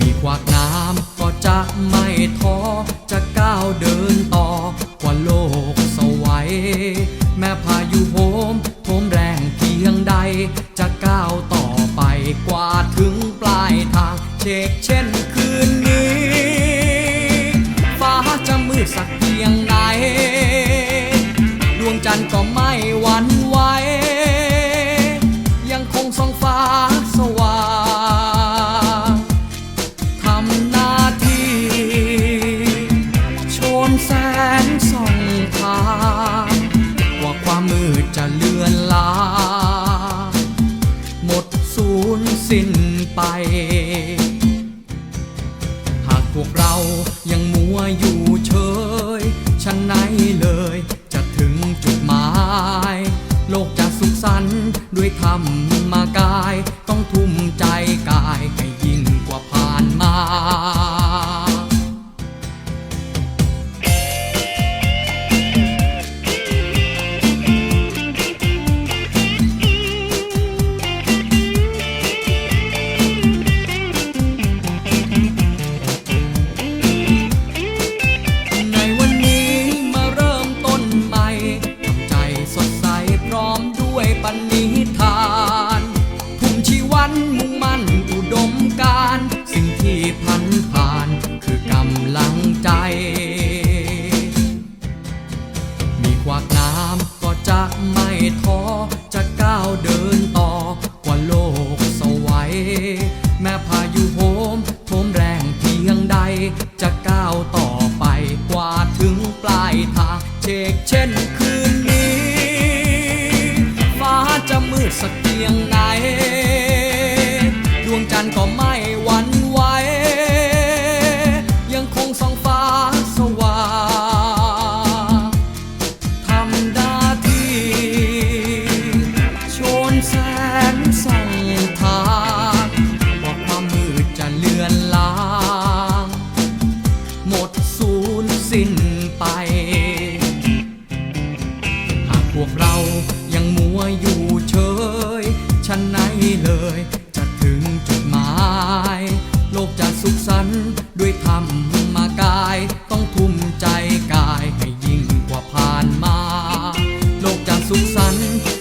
มีขวากน้ำก็จะไม่ท้อ จะก้าวเดินต่อกว่าโลกสวัยแม้พายุโหมโถมแรงเพียงใด จะก้าวต่อไปกว่าถึงปลายทาง เชกเช่นคืนนี้ ฟ้าจะมืดสักเพียงไหนดวงจันทร์ก็ สิ้นไป จะก้าวต่อไปกว่าถึงปลายทางเชกเช่นคืนนี้ ฟ้าจะมืดสักเพียงไหน ดวงจันทร์ก็ไม่หวั่นไหวยังคงส่องฟ้าสว่างทำหน้าที่ชนแสงส่องทางว่าความมืดจะเลือนลาง วกเรายังมัวอยู่เฉยชั้นไหนเลย จะถึงจุดหมาย โลกจะสุขสันต์ด้วยธรรมากาย ต้องทุ่มใจกายให้ยิ่งกว่าผ่านมา โลกจะสุขสันต์